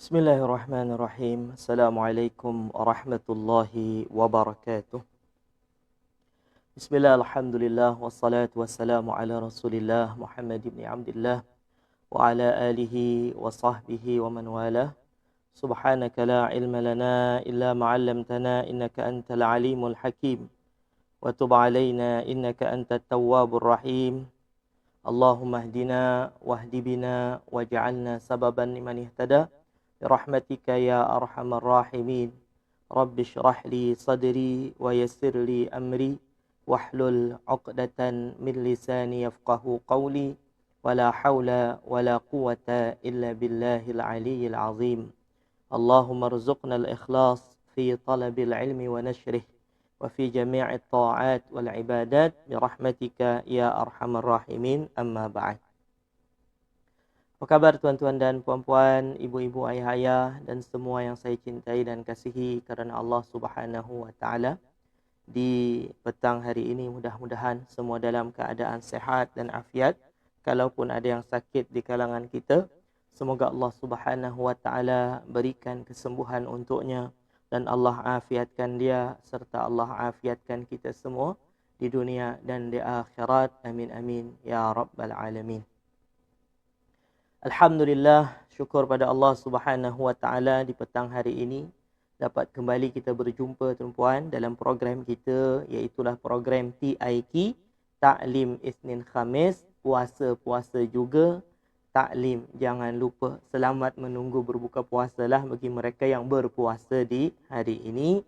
بسم الله الرحمن الرحيم السلام عليكم ورحمة الله وبركاته بسم الله الحمد لله والصلاة والسلام على رسول الله محمد بن عبد الله وعلى آله وصحبه ومن والاه سبحانك لا علم لنا إلا ما علمتنا إنك أنت العليم الحكيم وتب علينا إنك أنت التواب الرحيم اللهم اهدنا واهد بنا واجعلنا سببا لمن اهتدى برحمتك يا أرحم الراحمين. رب اشرح لي صدري ويسر لي أمري. واحلل عقدة من لساني يفقه قولي. ولا حول ولا قوة إلا بالله العلي العظيم. اللهم ارزقنا الإخلاص في طلب العلم ونشره. وفي جميع الطاعات والعبادات برحمتك يا أرحم الراحمين. أما بعد. Apa khabar tuan-tuan dan puan-puan, ibu-ibu, ayah-ayah dan semua yang saya cintai dan kasihi kerana Allah Subhanahu wa taala? Di petang hari ini mudah-mudahan semua dalam keadaan sehat dan afiat. Kalaupun ada yang sakit di kalangan kita semoga Allah Subhanahu wa taala berikan kesembuhan untuknya dan Allah afiatkan dia serta Allah afiatkan kita semua di dunia dan di akhirat. Amin amin. Ya rabbal alamin Alhamdulillah syukur pada Allah Subhanahu wa taala di petang hari ini dapat kembali kita berjumpa tuan-puan dalam program kita iaitu program TIK Taklim Isnin Khamis puasa-puasa juga. Taklim jangan lupa selamat menunggu berbuka puasa lah bagi mereka yang berpuasa di hari ini.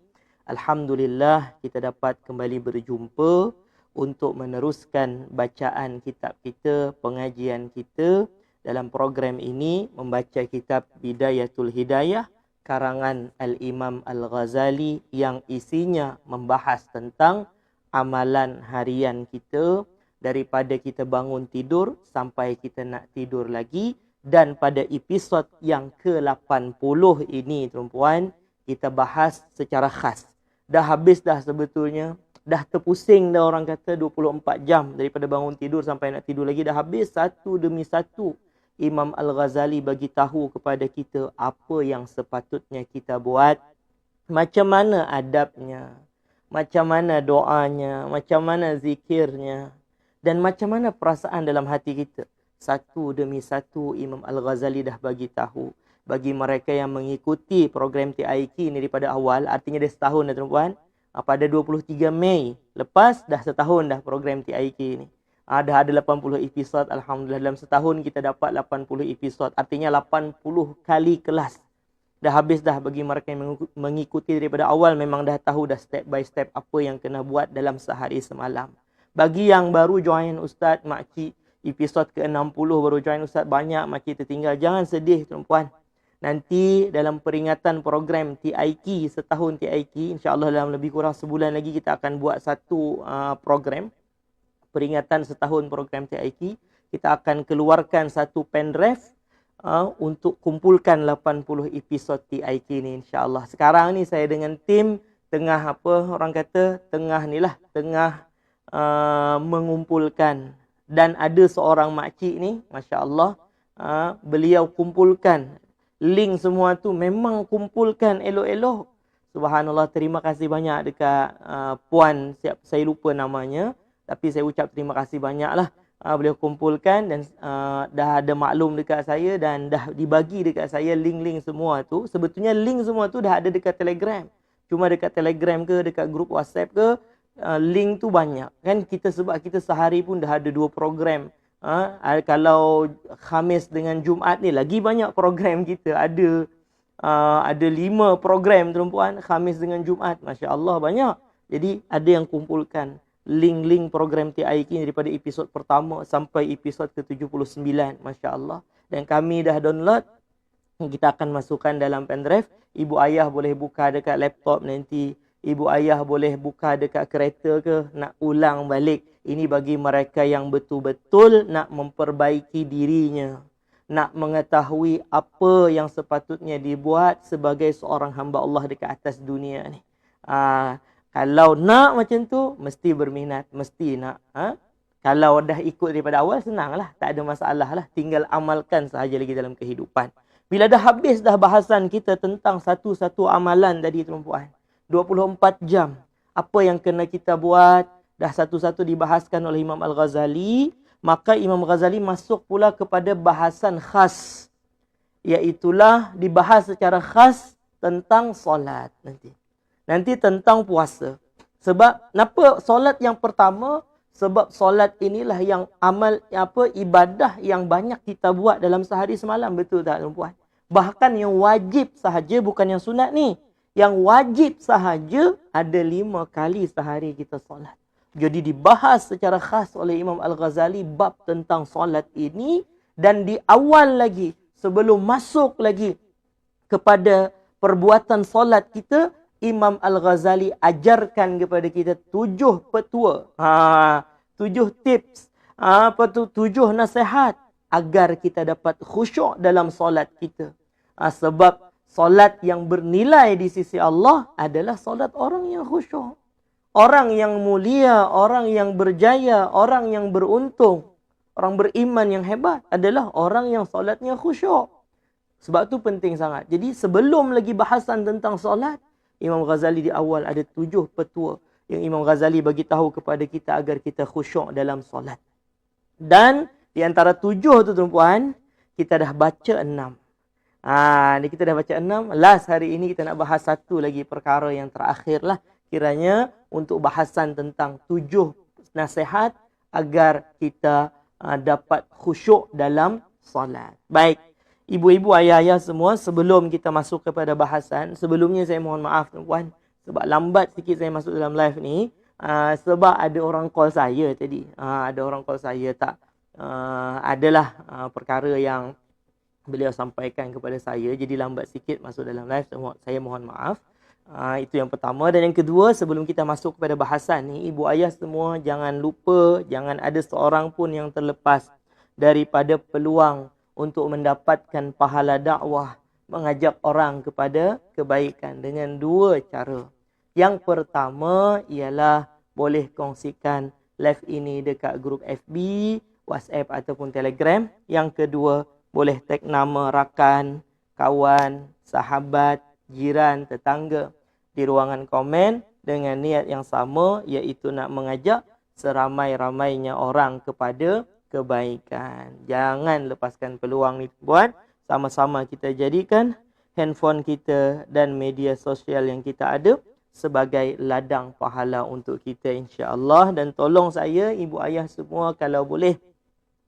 Alhamdulillah kita dapat kembali berjumpa untuk meneruskan bacaan kitab kita pengajian kita dalam program ini membaca kitab Bidayatul Hidayah karangan Al-Imam Al-Ghazali yang isinya membahas tentang amalan harian kita daripada kita bangun tidur sampai kita nak tidur lagi dan pada episod yang ke-80 ini tuan-puan kita bahas secara khas. Dah habis dah sebetulnya. Dah terpusing dah orang kata 24 jam daripada bangun tidur sampai nak tidur lagi. Dah habis satu demi satu Imam Al-Ghazali bagi tahu kepada kita apa yang sepatutnya kita buat, macam mana adabnya, macam mana doanya, macam mana zikirnya dan macam mana perasaan dalam hati kita. Satu demi satu Imam Al-Ghazali dah bagi tahu bagi mereka yang mengikuti program TIK ini daripada awal, artinya dah setahun dah tuan-tuan. Pada 23 Mei, lepas dah setahun dah program TIK ini. Ada ada 80 episod alhamdulillah dalam setahun kita dapat 80 episod. Artinya 80 kali kelas. Dah habis dah bagi mereka yang mengikuti daripada awal memang dah tahu dah step by step apa yang kena buat dalam sehari semalam. Bagi yang baru join ustaz makcik episod ke-60 baru join ustaz banyak makcik tertinggal. Jangan sedih tuan-puan. Nanti dalam peringatan program TIK setahun TIK insyaallah dalam lebih kurang sebulan lagi kita akan buat satu uh, program peringatan setahun program TIK, kita akan keluarkan satu pen drive uh, untuk kumpulkan 80 episod TIK ni insya-Allah. Sekarang ni saya dengan tim tengah apa orang kata tengah ni lah tengah uh, mengumpulkan. Dan ada seorang makcik ni masya-Allah uh, beliau kumpulkan. Link semua tu memang kumpulkan elok-elok. Subhanallah terima kasih banyak dekat uh, puan siap saya lupa namanya tapi saya ucap terima kasih banyaklah uh, beliau kumpulkan dan uh, dah ada maklum dekat saya dan dah dibagi dekat saya link-link semua tu. Sebetulnya link semua tu dah ada dekat Telegram. Cuma dekat Telegram ke dekat grup WhatsApp ke uh, link tu banyak. Kan kita sebab kita sehari pun dah ada dua program. Uh, kalau Khamis dengan Jumaat ni lagi banyak program kita. Ada uh, ada lima program tuan-puan Khamis dengan Jumaat. Masya Allah banyak. Jadi ada yang kumpulkan link-link program TIK daripada episod pertama sampai episod ke-79 masya-Allah. Dan kami dah download kita akan masukkan dalam pendrive ibu ayah boleh buka dekat laptop nanti. Ibu ayah boleh buka dekat kereta ke nak ulang balik. Ini bagi mereka yang betul-betul nak memperbaiki dirinya nak mengetahui apa yang sepatutnya dibuat sebagai seorang hamba Allah dekat atas dunia ni. Ah kalau nak macam tu, mesti berminat, mesti nak. Ha? Kalau dah ikut daripada awal, senanglah. Tak ada masalah lah. Tinggal amalkan sahaja lagi dalam kehidupan. Bila dah habis dah bahasan kita tentang satu-satu amalan tadi tuan-puan. 24 jam. Apa yang kena kita buat. Dah satu-satu dibahaskan oleh Imam Al-Ghazali. Maka Imam Ghazali masuk pula kepada bahasan khas. Iaitulah dibahas secara khas tentang solat nanti. Nanti tentang puasa. Sebab kenapa solat yang pertama? Sebab solat inilah yang amal apa ibadah yang banyak kita buat dalam sehari semalam. Betul tak tuan-puan? Bahkan yang wajib sahaja bukan yang sunat ni. Yang wajib sahaja ada lima kali sehari kita solat. Jadi dibahas secara khas oleh Imam Al-Ghazali bab tentang solat ini. Dan di awal lagi sebelum masuk lagi kepada perbuatan solat kita. Imam Al-Ghazali ajarkan kepada kita tujuh petua. Ha, tujuh tips. Ha, apa tu? Tujuh nasihat agar kita dapat khusyuk dalam solat kita. Ha, sebab solat yang bernilai di sisi Allah adalah solat orang yang khusyuk. Orang yang mulia, orang yang berjaya, orang yang beruntung, orang beriman yang hebat adalah orang yang solatnya khusyuk. Sebab tu penting sangat. Jadi sebelum lagi bahasan tentang solat, Imam Ghazali di awal ada tujuh petua yang Imam Ghazali bagi tahu kepada kita agar kita khusyuk dalam solat. Dan di antara tujuh tu tuan-puan, kita dah baca enam. Ha, ni kita dah baca enam. Last hari ini kita nak bahas satu lagi perkara yang terakhir lah. Kiranya untuk bahasan tentang tujuh nasihat agar kita uh, dapat khusyuk dalam solat. Baik. Ibu-ibu, ayah-ayah semua, sebelum kita masuk kepada bahasan, sebelumnya saya mohon maaf tuan-puan. Sebab lambat sikit saya masuk dalam live ni. Uh, sebab ada orang call saya tadi. Uh, ada orang call saya tak. Uh, adalah uh, perkara yang beliau sampaikan kepada saya jadi lambat sikit masuk dalam live saya mohon maaf uh, itu yang pertama dan yang kedua sebelum kita masuk kepada bahasan ni ibu ayah semua jangan lupa jangan ada seorang pun yang terlepas daripada peluang untuk mendapatkan pahala dakwah mengajak orang kepada kebaikan dengan dua cara. Yang pertama ialah boleh kongsikan live ini dekat grup FB WhatsApp ataupun Telegram. Yang kedua boleh tag nama rakan, kawan, sahabat, jiran, tetangga di ruangan komen dengan niat yang sama iaitu nak mengajak seramai-ramainya orang kepada kebaikan. Jangan lepaskan peluang ni buat sama-sama kita jadikan handphone kita dan media sosial yang kita ada sebagai ladang pahala untuk kita insya-Allah dan tolong saya ibu ayah semua kalau boleh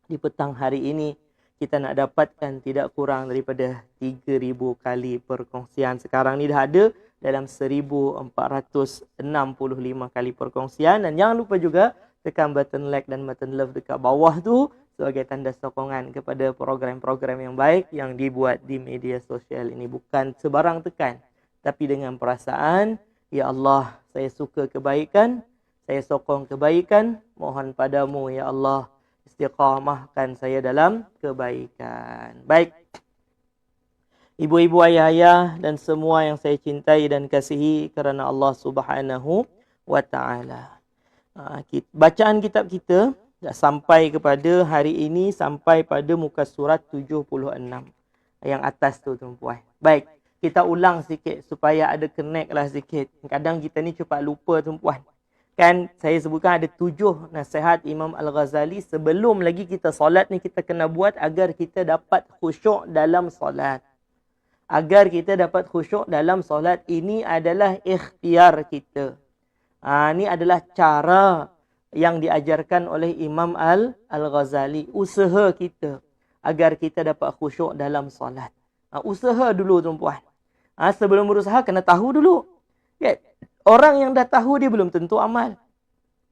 di petang hari ini kita nak dapatkan tidak kurang daripada 3000 kali perkongsian. Sekarang ni dah ada dalam 1465 kali perkongsian dan jangan lupa juga tekan button like dan button love dekat bawah tu sebagai tanda sokongan kepada program-program yang baik yang dibuat di media sosial ini bukan sebarang tekan tapi dengan perasaan ya Allah saya suka kebaikan saya sokong kebaikan mohon padamu ya Allah istiqamahkan saya dalam kebaikan. Baik. Ibu-ibu ayah-ayah dan semua yang saya cintai dan kasihi kerana Allah Subhanahu wa taala. Ha, bacaan kitab kita dah sampai kepada hari ini sampai pada muka surat 76 yang atas tu tuan-puan. Baik, kita ulang sikit supaya ada connect lah sikit. Kadang kita ni cepat lupa tuan-puan kan saya sebutkan ada tujuh nasihat Imam Al-Ghazali sebelum lagi kita solat ni kita kena buat agar kita dapat khusyuk dalam solat. Agar kita dapat khusyuk dalam solat ini adalah ikhtiar kita. Ha, ini adalah cara yang diajarkan oleh Imam Al-Ghazali. Usaha kita agar kita dapat khusyuk dalam solat. Ha, usaha dulu tuan-puan. Ha, sebelum berusaha kena tahu dulu. Okay. Orang yang dah tahu dia belum tentu amal.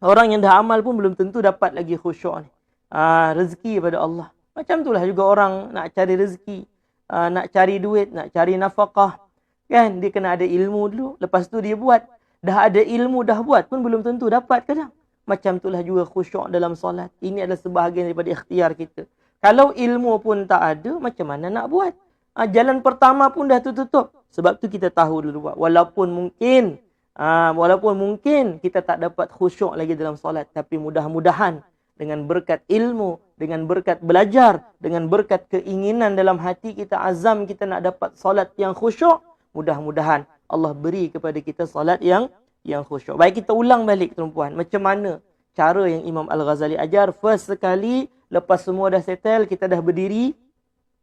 Orang yang dah amal pun belum tentu dapat lagi khusyuk ni. Ha, rezeki daripada Allah. Macam itulah juga orang nak cari rezeki. Ha, nak cari duit, nak cari nafkah. Kan? Dia kena ada ilmu dulu. Lepas tu dia buat. Dah ada ilmu dah buat pun belum tentu dapat kadang. Macam itulah juga khusyuk dalam solat. Ini adalah sebahagian daripada ikhtiar kita. Kalau ilmu pun tak ada, macam mana nak buat? Ha, jalan pertama pun dah tutup. Sebab tu kita tahu dulu buat. Walaupun mungkin Ha, walaupun mungkin kita tak dapat khusyuk lagi dalam solat. Tapi mudah-mudahan dengan berkat ilmu dengan berkat belajar, dengan berkat keinginan dalam hati kita, azam kita nak dapat solat yang khusyuk, mudah-mudahan Allah beri kepada kita solat yang yang khusyuk. Baik kita ulang balik tuan-puan, macam mana cara yang Imam Al-Ghazali ajar? First sekali, lepas semua dah settle, kita dah berdiri,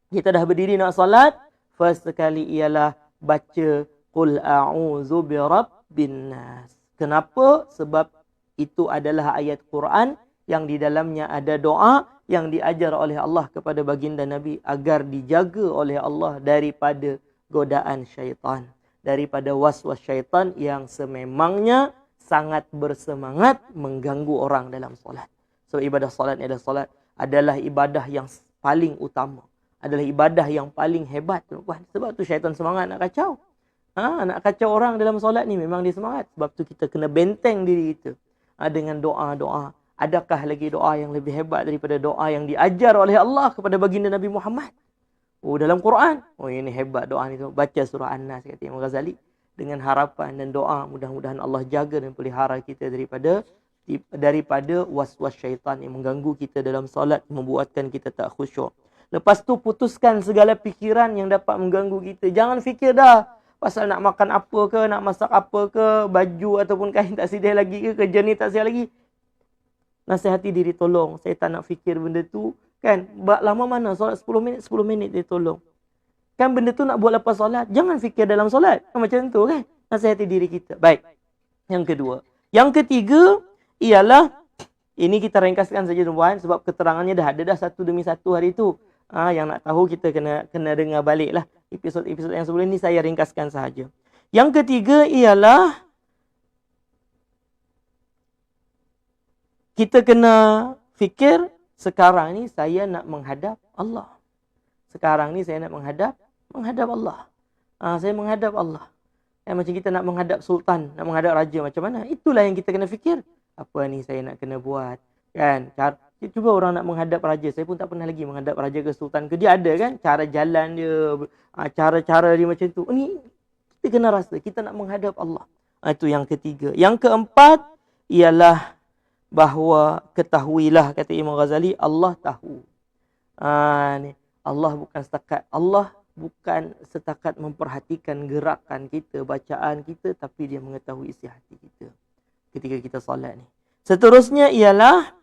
kita dah berdiri nak solat, first sekali ialah baca Qul a'udzu birabbin nas. Kenapa? Sebab itu adalah ayat Quran yang di dalamnya ada doa yang diajar oleh Allah kepada baginda Nabi agar dijaga oleh Allah daripada godaan syaitan. Daripada was-was syaitan yang sememangnya sangat bersemangat mengganggu orang dalam solat. So ibadah solat ni adalah solat adalah ibadah yang paling utama. Adalah ibadah yang paling hebat. Sebab tu syaitan semangat nak kacau. Ha, nak kacau orang dalam solat ni memang dia semangat. Sebab tu kita kena benteng diri kita. Ha, dengan doa-doa adakah lagi doa yang lebih hebat daripada doa yang diajar oleh Allah kepada baginda Nabi Muhammad? Oh dalam Quran. Oh ini hebat doa ni tu. Baca surah An-Nas kata Imam Ghazali dengan harapan dan doa mudah-mudahan Allah jaga dan pelihara kita daripada daripada was-was syaitan yang mengganggu kita dalam solat membuatkan kita tak khusyuk. Lepas tu putuskan segala fikiran yang dapat mengganggu kita. Jangan fikir dah pasal nak makan apa ke, nak masak apa ke, baju ataupun kain tak sedia lagi ke, kerja ni tak sedia lagi nasihati diri tolong saya tak nak fikir benda tu kan? Lama mana? Solat 10 minit 10 minit dia tolong. Kan benda tu nak buat lepas solat jangan fikir dalam solat. Kan macam tu kan? Nasihati diri kita. Baik. Yang kedua. Yang ketiga ialah ini kita ringkaskan saja tuan sebab keterangannya dah ada dah satu demi satu hari tu. Ha, yang nak tahu kita kena kena dengar balik lah episod-episod yang sebelum ni saya ringkaskan sahaja. Yang ketiga ialah kita kena fikir sekarang ni saya nak menghadap Allah. Sekarang ni saya nak menghadap menghadap Allah. Ha, saya menghadap Allah. Eh, macam kita nak menghadap sultan, nak menghadap raja macam mana? Itulah yang kita kena fikir. Apa ni saya nak kena buat? Kan? Cuba orang nak menghadap raja. Saya pun tak pernah lagi menghadap raja ke sultan ke. Dia ada kan? Cara jalan dia, ha, cara-cara dia macam tu. Ini kita kena rasa. Kita nak menghadap Allah. Ha, itu yang ketiga. Yang keempat ialah bahawa ketahuilah kata Imam Ghazali Allah tahu. Ha, ni. Allah bukan setakat Allah bukan setakat memperhatikan gerakan kita, bacaan kita tapi dia mengetahui isi hati kita ketika kita solat ni. Seterusnya ialah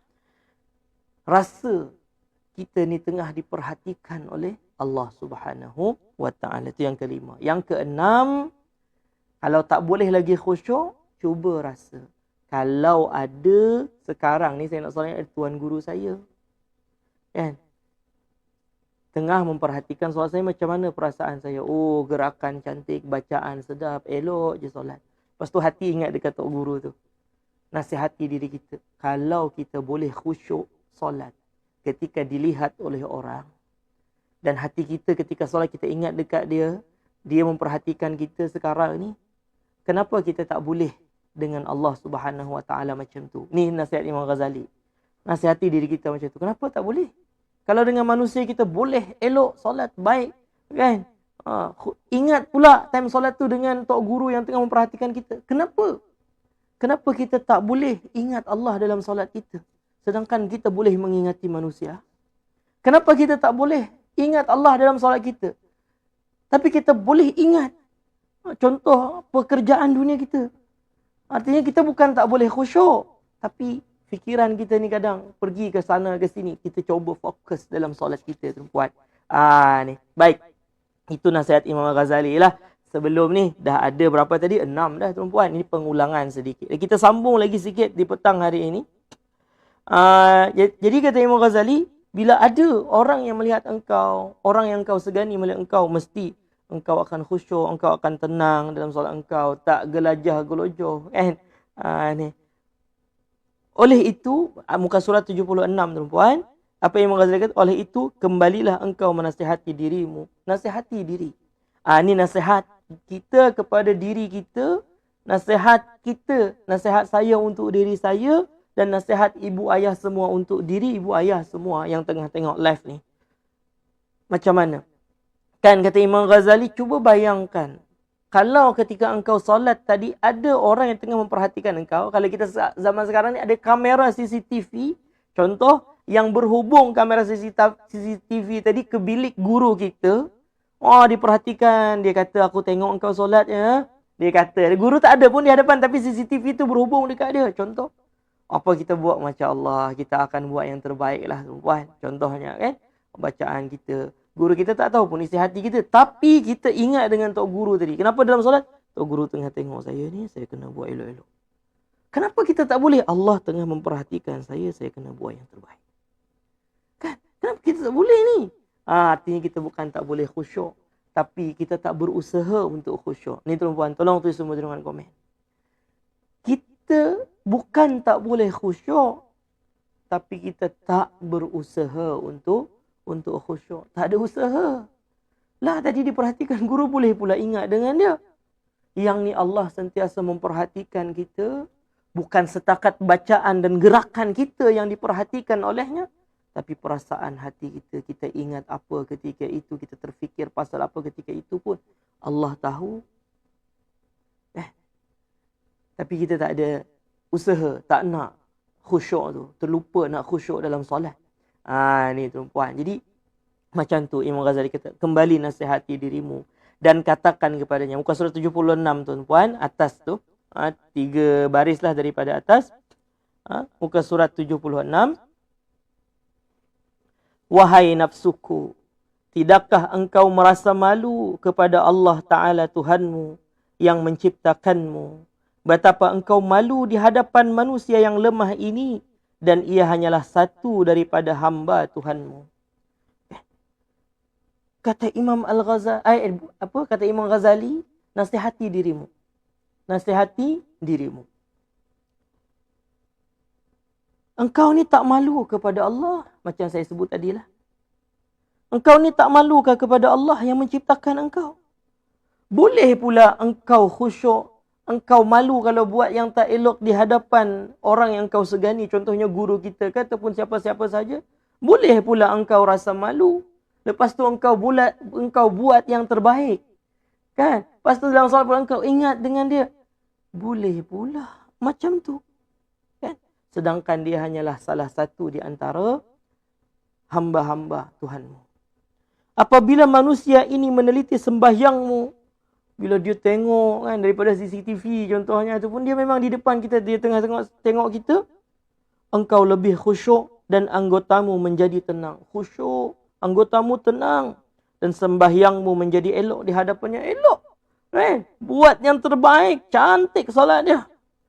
rasa kita ni tengah diperhatikan oleh Allah Subhanahu wa taala. Itu yang kelima. Yang keenam kalau tak boleh lagi khusyuk, cuba rasa kalau ada sekarang ni saya nak solat tuan guru saya. Kan? Tengah memperhatikan solat saya macam mana perasaan saya. Oh, gerakan cantik, bacaan sedap, elok je solat. Lepas tu hati ingat dekat tok guru tu. Nasihati diri kita. Kalau kita boleh khusyuk solat ketika dilihat oleh orang dan hati kita ketika solat kita ingat dekat dia, dia memperhatikan kita sekarang ni, kenapa kita tak boleh dengan Allah Subhanahu Wa Taala macam tu. Ni nasihat Imam Ghazali. Nasihati diri kita macam tu. Kenapa tak boleh? Kalau dengan manusia kita boleh elok solat baik, kan? Ha, ingat pula time solat tu dengan tok guru yang tengah memperhatikan kita. Kenapa? Kenapa kita tak boleh ingat Allah dalam solat kita? Sedangkan kita boleh mengingati manusia. Kenapa kita tak boleh ingat Allah dalam solat kita? Tapi kita boleh ingat ha, contoh pekerjaan dunia kita. Artinya kita bukan tak boleh khusyuk. Tapi fikiran kita ni kadang pergi ke sana ke sini. Kita cuba fokus dalam solat kita tuan-puan. Ah ni. Baik. Itu nasihat Imam Ghazali lah. Sebelum ni dah ada berapa tadi? Enam dah tuan-puan. Ini pengulangan sedikit. Kita sambung lagi sikit di petang hari ini. Uh, jadi kata Imam Ghazali, bila ada orang yang melihat engkau, orang yang kau segani melihat engkau, mesti engkau akan khusyuk, engkau akan tenang dalam solat engkau, tak gelajah gelojoh kan. Ha, ni. Oleh itu, muka surat 76 tuan-puan, apa yang Ghazali kata? Oleh itu, kembalilah engkau menasihati dirimu. Nasihati diri. Ha, ini nasihat kita kepada diri kita, nasihat kita, nasihat saya untuk diri saya, dan nasihat ibu ayah semua untuk diri ibu ayah semua yang tengah tengok live ni. Macam mana? Kan kata Imam Ghazali, cuba bayangkan. Kalau ketika engkau solat tadi, ada orang yang tengah memperhatikan engkau. Kalau kita zaman sekarang ni ada kamera CCTV. Contoh, yang berhubung kamera CCTV tadi ke bilik guru kita. Oh, diperhatikan. Dia kata, aku tengok engkau solat ya. Dia kata, guru tak ada pun di hadapan tapi CCTV tu berhubung dekat dia. Contoh. Apa kita buat macam Allah, kita akan buat yang terbaik lah. Contohnya kan, bacaan kita. Guru kita tak tahu pun isi hati kita. Tapi kita ingat dengan Tok Guru tadi. Kenapa dalam solat? Tok Guru tengah tengok saya ni, saya kena buat elok-elok. Kenapa kita tak boleh? Allah tengah memperhatikan saya, saya kena buat yang terbaik. Kan? Kenapa kita tak boleh ni? Ha, artinya kita bukan tak boleh khusyuk. Tapi kita tak berusaha untuk khusyuk. Ni tuan-tuan, tolong tulis semua dengan komen. Kita bukan tak boleh khusyuk. Tapi kita tak berusaha untuk untuk khusyuk. Tak ada usaha. Lah tadi diperhatikan guru boleh pula ingat dengan dia. Yang ni Allah sentiasa memperhatikan kita. Bukan setakat bacaan dan gerakan kita yang diperhatikan olehnya. Tapi perasaan hati kita, kita ingat apa ketika itu, kita terfikir pasal apa ketika itu pun. Allah tahu. Eh, tapi kita tak ada usaha, tak nak khusyuk tu. Terlupa nak khusyuk dalam solat. Ha, ni tuan-puan. Jadi macam tu Imam Ghazali kata, kembali nasihati dirimu dan katakan kepadanya. Muka surat 76 tuan-puan, atas tu. Ha, tiga baris lah daripada atas. Ha, muka surat 76. Wahai nafsuku, tidakkah engkau merasa malu kepada Allah Ta'ala Tuhanmu yang menciptakanmu? Betapa engkau malu di hadapan manusia yang lemah ini dan ia hanyalah satu daripada hamba Tuhanmu. Eh, kata Imam Al-Ghazali, eh, apa kata Imam Ghazali, nasihati dirimu. Nasihati dirimu. Engkau ni tak malu kepada Allah macam saya sebut tadilah. Engkau ni tak malukah kepada Allah yang menciptakan engkau? Boleh pula engkau khusyuk engkau malu kalau buat yang tak elok di hadapan orang yang kau segani, contohnya guru kita ke ataupun siapa-siapa saja, boleh pula engkau rasa malu. Lepas tu engkau buat engkau buat yang terbaik. Kan? Lepas tu dalam solat pula engkau ingat dengan dia. Boleh pula macam tu. Kan? Sedangkan dia hanyalah salah satu di antara hamba-hamba Tuhanmu. Apabila manusia ini meneliti sembahyangmu, bila dia tengok kan daripada CCTV contohnya tu pun dia memang di depan kita dia tengah tengok tengok kita engkau lebih khusyuk dan anggotamu menjadi tenang. Khusyuk anggotamu tenang dan sembahyangmu menjadi elok di hadapannya. Elok kan buat yang terbaik cantik solat dia.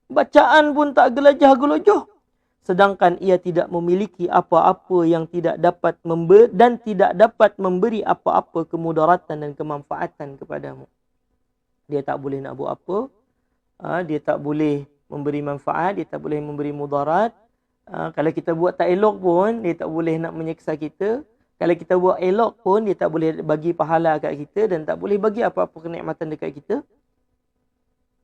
Bacaan pun tak gelajah-gelojah sedangkan ia tidak memiliki apa-apa yang tidak dapat memberi dan tidak dapat memberi apa-apa kemudaratan dan kemanfaatan kepadamu dia tak boleh nak buat apa. Ha, dia tak boleh memberi manfaat dia tak boleh memberi mudarat. Ha, kalau kita buat tak elok pun dia tak boleh nak menyeksa kita. Kalau kita buat elok pun dia tak boleh bagi pahala kat kita dan tak boleh bagi apa-apa kenikmatan dekat kita.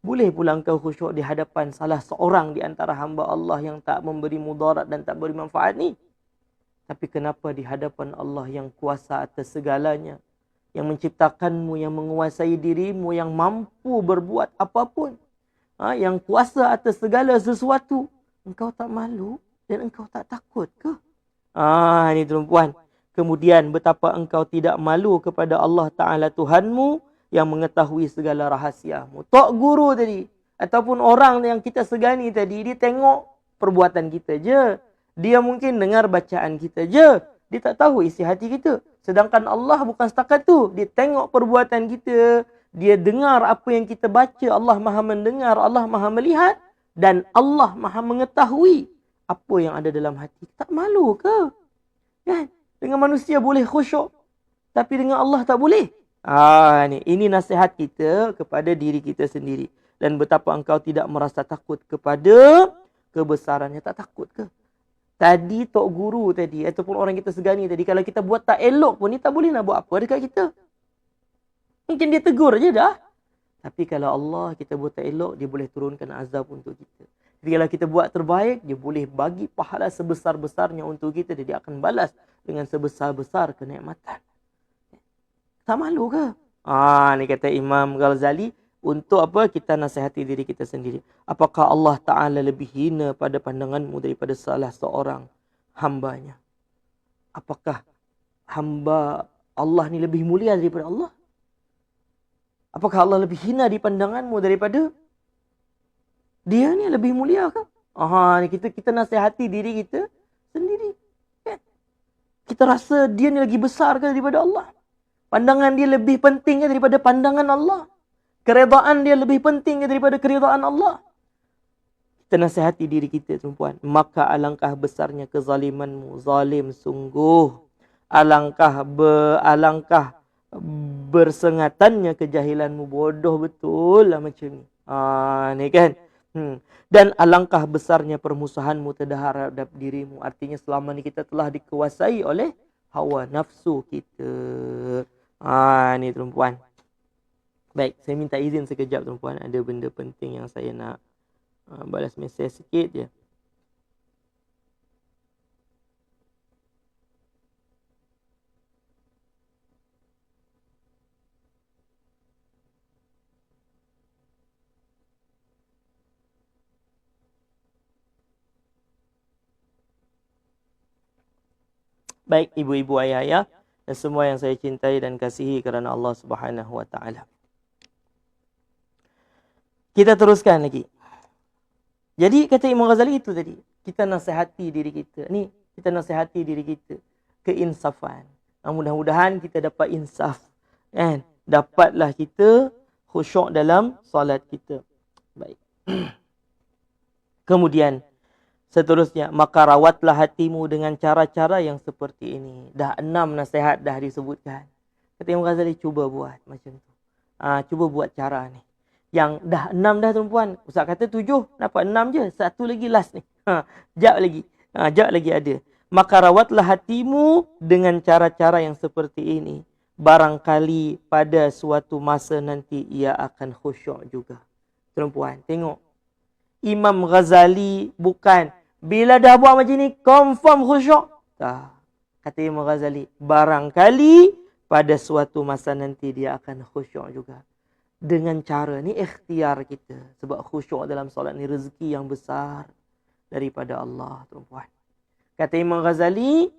Boleh pula engkau khusyuk di hadapan salah seorang di antara hamba Allah yang tak memberi mudarat dan tak beri manfaat ni. Tapi kenapa di hadapan Allah yang kuasa atas segalanya yang menciptakanmu, yang menguasai dirimu, yang mampu berbuat apapun, ha, yang kuasa atas segala sesuatu, engkau tak malu dan engkau tak takut ke? Ah, ini tuan-puan. Kemudian betapa engkau tidak malu kepada Allah Ta'ala Tuhanmu yang mengetahui segala rahasiamu. Tok guru tadi, ataupun orang yang kita segani tadi, dia tengok perbuatan kita je. Dia mungkin dengar bacaan kita je. Dia tak tahu isi hati kita. Sedangkan Allah bukan setakat tu. Dia tengok perbuatan kita. Dia dengar apa yang kita baca. Allah maha mendengar. Allah maha melihat. Dan Allah maha mengetahui apa yang ada dalam hati. Tak malu ke? Kan? Dengan manusia boleh khusyuk. Tapi dengan Allah tak boleh. Ah, ni. Ini nasihat kita kepada diri kita sendiri. Dan betapa engkau tidak merasa takut kepada kebesarannya. Tak takut ke? Tadi tok guru tadi ataupun orang kita segani tadi kalau kita buat tak elok pun ni tak boleh nak buat apa dekat kita. Mungkin dia tegur je dah. Tapi kalau Allah kita buat tak elok dia boleh turunkan azab untuk kita. Tapi kalau kita buat terbaik dia boleh bagi pahala sebesar-besarnya untuk kita dan dia akan balas dengan sebesar-besar kenikmatan. Tak malu ke? Ah ni kata Imam Ghazali untuk apa kita nasihati diri kita sendiri. Apakah Allah Ta'ala lebih hina pada pandanganmu daripada salah seorang hambanya? apakah hamba Allah ni lebih mulia daripada Allah? Apakah Allah lebih hina di pandanganmu daripada dia ni lebih mulia ke? Aha, kita kita nasihati diri kita sendiri. Kan? Kita rasa dia ni lagi besar ke daripada Allah? Pandangan dia lebih penting ke daripada pandangan Allah? Keredaan dia lebih penting daripada keredaan Allah? Kita nasihati diri kita, perempuan. Maka alangkah besarnya kezalimanmu. Zalim sungguh. Alangkah ber, alangkah bersengatannya kejahilanmu. Bodoh betul lah macam ni. Ha, ni kan? Hmm. Dan alangkah besarnya permusuhanmu terhadap dirimu. Artinya selama ni kita telah dikuasai oleh hawa nafsu kita. Ah ni perempuan. Baik, saya minta izin sekejap perempuan. Ada benda penting yang saya nak uh, balas mesej sikit je. baik ibu-ibu ayah-ayah dan semua yang saya cintai dan kasihi kerana Allah Subhanahu wa taala. Kita teruskan lagi. Jadi kata Imam Ghazali itu tadi, kita nasihati diri kita. Ni, kita nasihati diri kita keinsafan. Nah, mudah-mudahan kita dapat insaf. Kan? Dapatlah kita khusyuk dalam solat kita. Baik. Kemudian Seterusnya, maka rawatlah hatimu dengan cara-cara yang seperti ini. Dah enam nasihat dah disebutkan. Kata Imam Ghazali, cuba buat macam tu. Ha, cuba buat cara ni. Yang dah enam dah tuan-puan. Ustaz kata tujuh, dapat enam je. Satu lagi last ni. Ha, jap lagi. Ha, jap lagi ada. Maka rawatlah hatimu dengan cara-cara yang seperti ini. Barangkali pada suatu masa nanti ia akan khusyuk juga. Tuan-puan, tengok. Imam Ghazali bukan bila dah buat macam ni, confirm khusyuk. Tak. Kata Imam Ghazali, barangkali pada suatu masa nanti dia akan khusyuk juga. Dengan cara ni ikhtiar kita. Sebab khusyuk dalam solat ni rezeki yang besar daripada Allah. Tuan-puan. Kata Imam Ghazali,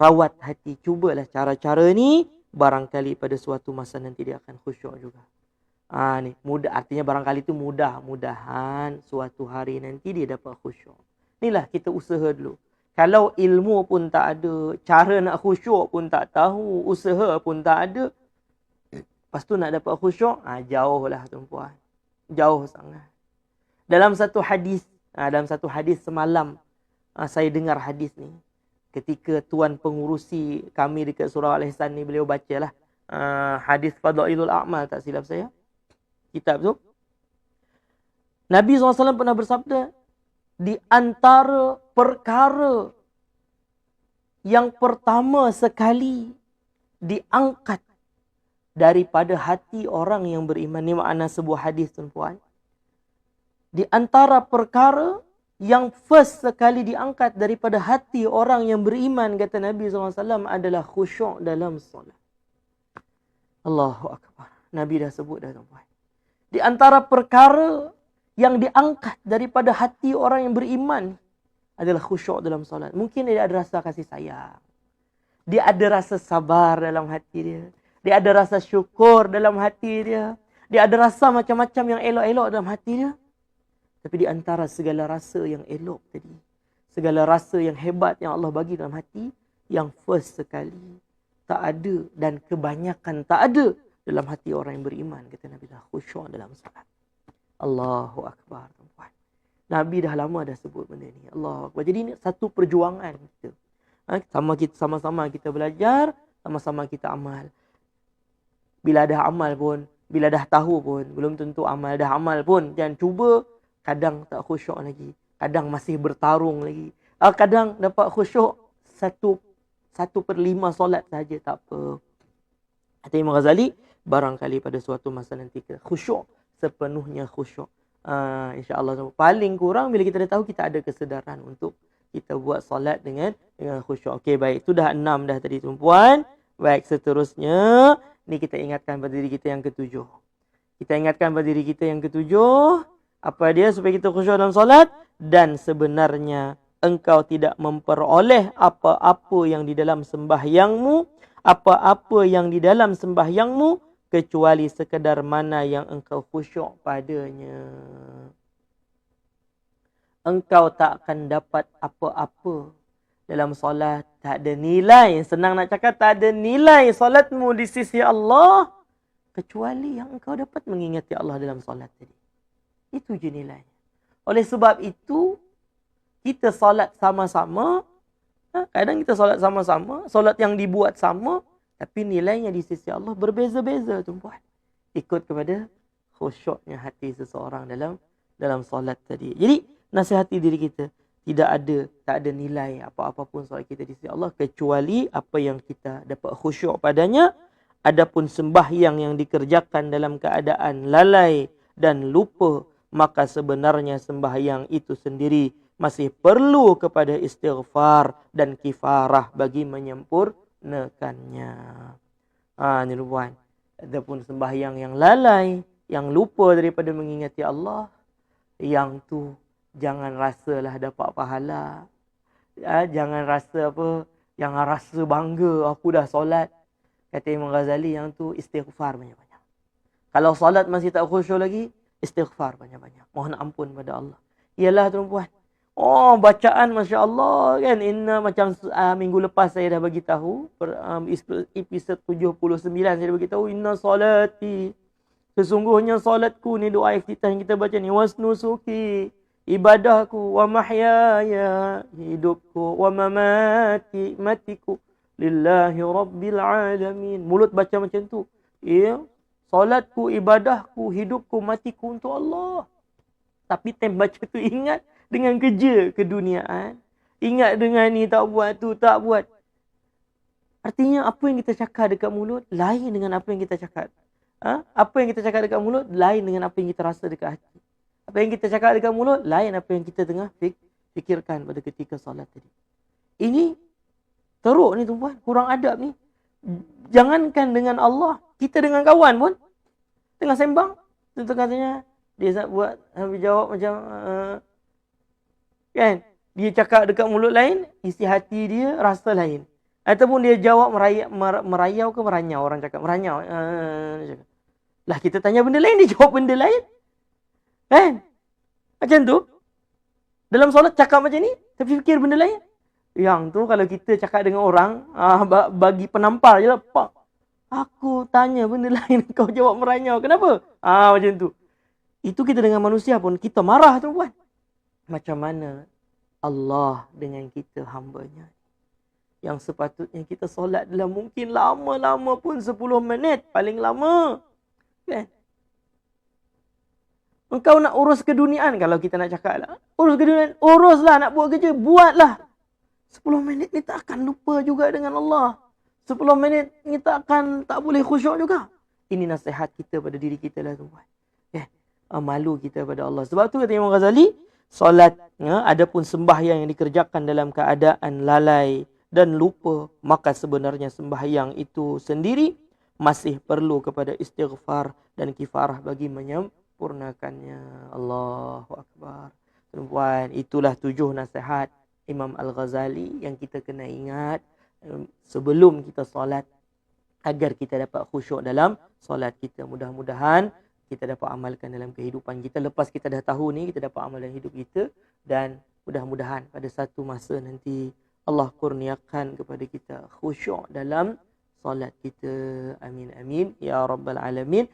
rawat hati. Cubalah cara-cara ni. Barangkali pada suatu masa nanti dia akan khusyuk juga. Ah ni mudah artinya barangkali itu mudah mudahan suatu hari nanti dia dapat khusyuk. Inilah kita usaha dulu. Kalau ilmu pun tak ada, cara nak khusyuk pun tak tahu, usaha pun tak ada. Lepas tu nak dapat khusyuk, ha, jauh lah tuan-puan. Jauh sangat. Dalam satu hadis, ha, dalam satu hadis semalam, ha, saya dengar hadis ni. Ketika tuan pengurusi kami dekat surah Al-Ihsan ni, beliau baca lah. Ha, hadis Fadailul A'mal, tak silap saya. Kitab tu. Nabi SAW pernah bersabda, di antara perkara yang pertama sekali diangkat daripada hati orang yang beriman. Ini makna sebuah hadis tuan-puan. Di antara perkara yang first sekali diangkat daripada hati orang yang beriman, kata Nabi SAW, adalah khusyuk dalam solat. Allahu Akbar. Nabi dah sebut dah tuan-puan. Di antara perkara yang diangkat daripada hati orang yang beriman adalah khusyuk dalam solat. Mungkin dia ada rasa kasih sayang. Dia ada rasa sabar dalam hati dia. Dia ada rasa syukur dalam hati dia. Dia ada rasa macam-macam yang elok-elok dalam hati dia. Tapi di antara segala rasa yang elok tadi, segala rasa yang hebat yang Allah bagi dalam hati, yang first sekali tak ada dan kebanyakan tak ada dalam hati orang yang beriman kata Nabi dah khusyuk dalam solat. Allahu Akbar. Tuan. Nabi dah lama dah sebut benda ni. Allah Akbar. Jadi ini satu perjuangan kita. Ha, sama kita sama-sama kita belajar, sama-sama kita amal. Bila dah amal pun, bila dah tahu pun, belum tentu amal. Dah amal pun, jangan cuba kadang tak khusyuk lagi. Kadang masih bertarung lagi. Ha, kadang dapat khusyuk satu satu per lima solat saja tak apa. Kata Imam Ghazali, barangkali pada suatu masa nanti kita khusyuk sepenuhnya khusyuk. Uh, InsyaAllah paling kurang bila kita dah tahu kita ada kesedaran untuk kita buat solat dengan dengan khusyuk. Okey baik, itu dah enam dah tadi tuan-puan. Baik, seterusnya ni kita ingatkan pada diri kita yang ketujuh. Kita ingatkan pada diri kita yang ketujuh apa dia supaya kita khusyuk dalam solat dan sebenarnya engkau tidak memperoleh apa-apa yang di dalam sembahyangmu, apa-apa yang di dalam sembahyangmu kecuali sekadar mana yang engkau khusyuk padanya. Engkau tak akan dapat apa-apa dalam solat. Tak ada nilai. Senang nak cakap tak ada nilai solatmu di sisi Allah. Kecuali yang engkau dapat mengingati Allah dalam solat tadi. Itu je nilainya. Oleh sebab itu, kita solat sama-sama, ha, kadang kita solat sama-sama, solat yang dibuat sama, tapi nilainya di sisi Allah berbeza-beza tuan Ikut kepada khusyuknya hati seseorang dalam dalam solat tadi. Jadi, nasihati diri kita. Tidak ada, tak ada nilai apa-apa pun solat kita di sisi Allah. Kecuali apa yang kita dapat khusyuk padanya. Adapun sembahyang yang dikerjakan dalam keadaan lalai dan lupa. Maka sebenarnya sembahyang itu sendiri masih perlu kepada istighfar dan kifarah bagi menyempurnakannya. Ha, ni rubuhan. Adapun sembahyang yang lalai, yang lupa daripada mengingati Allah, yang tu jangan rasalah dapat pahala. Ya, jangan rasa apa, jangan rasa bangga aku dah solat. Kata Imam Ghazali yang tu istighfar banyak-banyak. Kalau solat masih tak khusyuk lagi, istighfar banyak-banyak. Mohon ampun pada Allah. Ialah tuan-puan, Oh, bacaan Masya Allah kan. Inna macam uh, minggu lepas saya dah bagi tahu. Um, episode 79 saya dah bagi tahu. Inna salati. Sesungguhnya salatku ni doa iftitah yang kita baca ni. Wasnusuki. Ibadahku. Wa mahyaya. Hidupku. Wa mamati. Matiku. Lillahi Rabbil Alamin. Mulut baca macam tu. Ya. Salatku, ibadahku, hidupku, matiku untuk Allah. Tapi time baca tu ingat dengan kerja keduniaan. Ingat dengan ni tak buat tu tak buat. Artinya apa yang kita cakap dekat mulut lain dengan apa yang kita cakap. Ha? Apa yang kita cakap dekat mulut lain dengan apa yang kita rasa dekat hati. Apa yang kita cakap dekat mulut lain apa yang kita tengah fik fikirkan pada ketika solat tadi. Ini teruk ni tuan kurang adab ni. Jangankan dengan Allah, kita dengan kawan pun tengah sembang, tentu katanya dia buat habis jawab macam uh, Kan? Dia cakap dekat mulut lain, isi hati dia rasa lain. Ataupun dia jawab merayau, merayau ke meranyau orang cakap. Meranyau. Uh, lah kita tanya benda lain, dia jawab benda lain. Kan? Macam tu. Dalam solat cakap macam ni, tapi fikir benda lain. Yang tu kalau kita cakap dengan orang, uh, bagi penampar je lah. Pak, aku tanya benda lain, kau jawab meranyau. Kenapa? Ah Macam tu. Itu kita dengan manusia pun, kita marah tu buat macam mana Allah dengan kita hambanya. Yang sepatutnya kita solat dalam mungkin lama-lama pun 10 minit paling lama. Kan? Engkau nak urus keduniaan kalau kita nak cakap lah. Urus keduniaan, uruslah nak buat kerja, buatlah. 10 minit ni tak akan lupa juga dengan Allah. 10 minit ni tak akan tak boleh khusyuk juga. Ini nasihat kita pada diri kita lah tuan. Kan? Malu kita pada Allah. Sebab tu kata Imam Ghazali, solat ya, adapun sembahyang yang dikerjakan dalam keadaan lalai dan lupa maka sebenarnya sembahyang itu sendiri masih perlu kepada istighfar dan kifarah bagi menyempurnakannya. Allahu akbar. Tuan itulah tujuh nasihat Imam Al-Ghazali yang kita kena ingat sebelum kita solat agar kita dapat khusyuk dalam solat kita. Mudah-mudahan kita dapat amalkan dalam kehidupan kita. Lepas kita dah tahu ni kita dapat amal dalam hidup kita. Dan mudah-mudahan pada satu masa nanti Allah kurniakan kepada kita khusyuk dalam solat kita. Amin amin. Ya rabbal alamin